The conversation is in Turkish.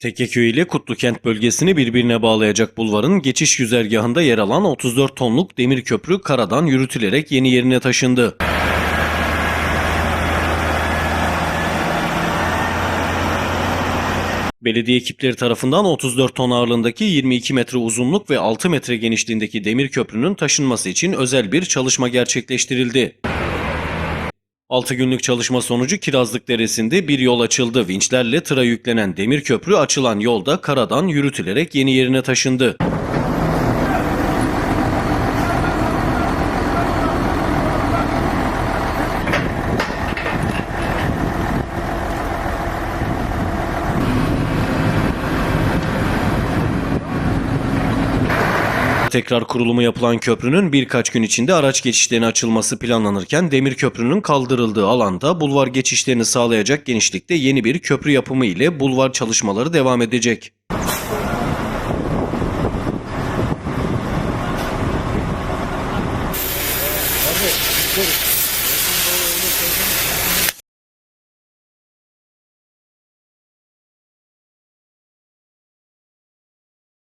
Tekeköy ile Kutlukent bölgesini birbirine bağlayacak bulvarın geçiş güzergahında yer alan 34 tonluk demir köprü karadan yürütülerek yeni yerine taşındı. Belediye ekipleri tarafından 34 ton ağırlığındaki 22 metre uzunluk ve 6 metre genişliğindeki demir köprünün taşınması için özel bir çalışma gerçekleştirildi. 6 günlük çalışma sonucu Kirazlık Deresi'nde bir yol açıldı. Vinçlerle tıra yüklenen demir köprü açılan yolda karadan yürütülerek yeni yerine taşındı. Tekrar kurulumu yapılan köprünün birkaç gün içinde araç geçişlerine açılması planlanırken demir köprünün kaldırıldığı alanda bulvar geçişlerini sağlayacak genişlikte yeni bir köprü yapımı ile bulvar çalışmaları devam edecek. Abi,